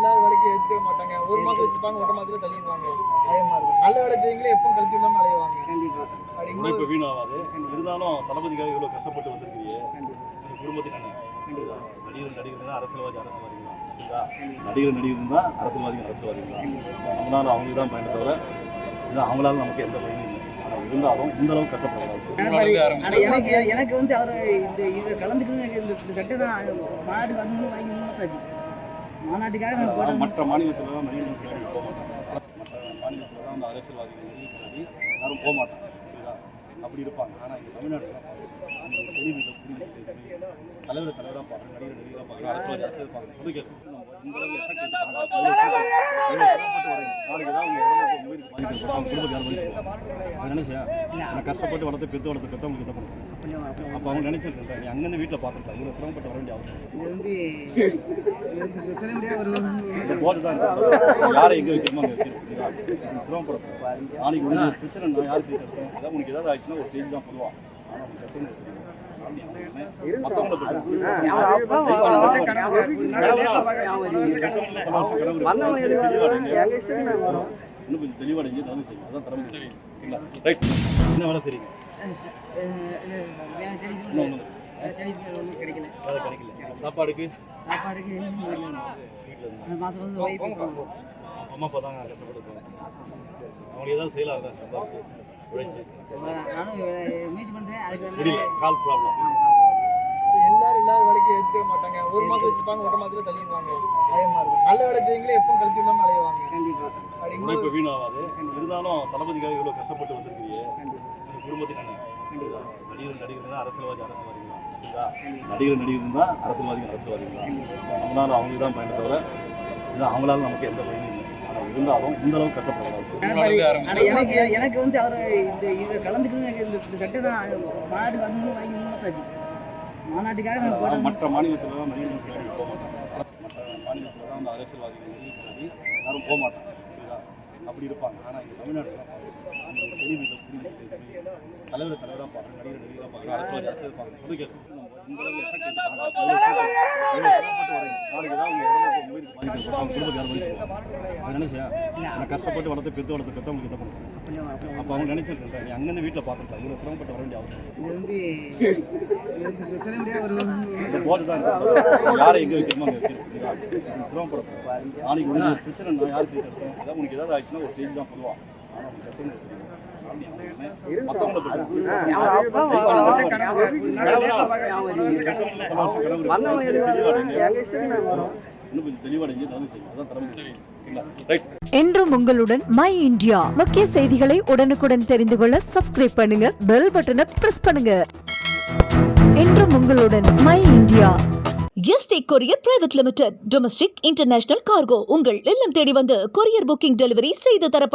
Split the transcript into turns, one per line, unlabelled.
எல்லாரும் வேலைக்கு எடுத்துக்க மாட்டாங்க. ஒரு மாசம் வச்சுப்பாங்க ஒன்றரை மாசத்துல தள்ளிடுவாங்க. அதே மாதிரி நல்ல வேலை எப்பவும் கழிச்சு விடாம அலையுவாங்க
கண்டிப்பாக
அப்படிங்கும்போது
உழைப்பு வீணாகாது. இருந்தாலும் தளபதிக்காக இவ்வளோ கஷ்டப்பட்டு வந்திருக்கிறீங்க.
கண்டிப்பாக
உங்க குடும்பத்துக்கு என்ன நடிகர் நடிகர் தான். அரசியல்வாதி அரசியல்வாதிகள்? நடிகர் நடிகர் தான் அரசியல்வாதிகள் அரசியல்வாதிகள் நம்மளால அவங்களுக்கு தான் பயணத்தை தவிர அவங்களால நமக்கு எந்த பயனும் இல்லை. இருந்தாலும் இந்த அளவுக்கு
ஆனால் எனக்கு எனக்கு வந்து அவர் இந்த இதில் கலந்துக்கணும் எனக்கு இந்த சட்டை தான் மாநாடு வரணும் வாங்கி மூணு மாதம் ஆச்சு. மாநாட்டுக்காக
மற்ற மாநிலத்தில் தான் நடிகர்கள் பின்னாடி போக மாட்டாங்க மற்ற மாநிலத்தில் தான் அந்த அரசியல்வாதிகள் யாரும் போக மாட்டாங்க. அப்படி இருப்பாங்க. ஆனால் இங்கே தமிழ்நாட்டில் தலைவர் தலைவராக பார்க்குறேன் நடிகர் நடிகராக பார்க்குறேன் அரசியல்வாதி அரசியல் பார்க்குறேன் பொது நான் கஷ்டப்பட்டு வளர்த்து பெத்து வளர்த்து பெத்து உங்களுக்கு பண்ணுறேன் அப்போ அவங்க நினைச்சிருக்கேன். அங்கேருந்து வீட்டில் பார்த்துருக்கலாம் இவ்வளோ சிரமப்பட்டு வர வேண்டிய அவசியம்
இது வந்து
யாரை எங்கே வைக்கணுமோ அங்கே வைக்கிறோம் நாளைக்கு உனக்கு பிரச்சனை நான் யாருக்கு கஷ்டம் ஏதாவது உனக்கு ஏதாவது ஆயிடுச்சுன்னா ஒரு செய்தி தான் பொதுவாக ஆனால் உனக்கு கஷ்டம் இன்னும் கொஞ்சம் தெளிவடைஞ்சு நடந்து செய்யும் அதான் திறமை சரிங்களா ரைட் என்ன வேலை செய்றீங்க
கிடைக்கல
சாப்பாடுக்கு
சாப்பாடுக்கு மாதம் வந்து ஒய்ஃபு
அம்மா அப்பா தான் கஷ்டப்பட்டு அவங்களுக்கு ஏதாவது செய்யலாம்
நானும் முயற்சி பண்ணுறேன் அதுக்கு
கால் ப்ராப்ளம்
எல்லாரும் எல்லாரும் வேலைக்கு எடுத்துக்க மாட்டாங்க ஒரு மாசம் வச்சுப்பாங்க ஒன்றரை மாசத்துல தள்ளிடுவாங்க அதே மாதிரி நல்ல வேலை செய்யுங்களே எப்பவும் கழிச்சு விடாம அலையுவாங்க
கண்டிப்பாக
உழைப்பு வீணாகாது இருந்தாலும் தளபதிக்காக இவ்வளோ கஷ்டப்பட்டு வந்திருக்கிறீங்க
கண்டிப்பாக
உங்க குடும்பத்துக்கு என்ன நடிகர் நடிகர் அரசியல்வாதி புரியுதா? நடிகர் நடிகர் தான் அரசியல்வாதிகள் அரசியல்வாதிகள் தான் நம்மளால அவங்களுக்கு தான் பயணத்தை தவிர அவங்களால நமக்கு எந்த பயனும் இல்லை. இருந்தாலும் இந்த அளவுக்கு
எனக்கு எனக்கு வந்து அவர் இந்த இதில் கலந்துக்கணும் எனக்கு இந்த இந்த சட்டை தான் மாநாடு வரணும் வாங்கி மூணு மாதம் ஆச்சு மாநாட்டுக்காக நான் போட்டேன்
மற்ற மாநிலத்தில் தான் மாட்டாங்க. மற்ற மாநிலத்தில் தான் அந்த அரசியல்வாதிகள் நடிகர் பின்னாடி யாரும் போக மாட்டாங்க. புரியுதா அப்படி இருப்பாங்க. ஆனால் இங்கே தமிழ்நாட்டில் தான் தலைவர் தலைவராக பார்க்குறேன் நடிகர் நடிகராக பார்க்குறேன் அரசு அரசியல் பார்க்குறேன் கேட்கும் அவங்க கஷ்டப்பட்டு வளர்த்து பெத்து வளர்த்து பெத்து உங்களுக்கு என்ன அப்போ அவங்க நினைச்சிருக்கேன் நீ அங்கேருந்து வீட்டில் பார்த்துருக்கலாம் இவ்வளோ சிரமப்பட்டு வர வேண்டிய அவசியம்
இது வந்து
போது தான் யாரை எங்கே வைக்கணுமோ அங்கே வைக்கிறோம் சிரமப்படக்கூடாது நாளைக்கு பிரச்சனை யாருக்கு கஷ்டம் ஏதாவது உனக்கு ஏதாவது ஆயிடுச்சுன்னா ஒரு செய்தி தான் பொதுவாக ஆனால் கஷ்டம்
என்றும் உங்களுடன் மை இந்தியா முக்கிய செய்திகளை உடனுக்குடன் தெரிந்து கொள்ள சப்ஸ்கிரைப் பண்ணுங்க பெல் பட்டனை பிரஸ் பண்ணுங்க. என்றும் உங்களுடன் my India ST courier private limited domestic international cargo உங்கள் இல்லம் தேடி வந்து கொரியர் புக்கிங் டெலிவரி செய்து தரப்படும்.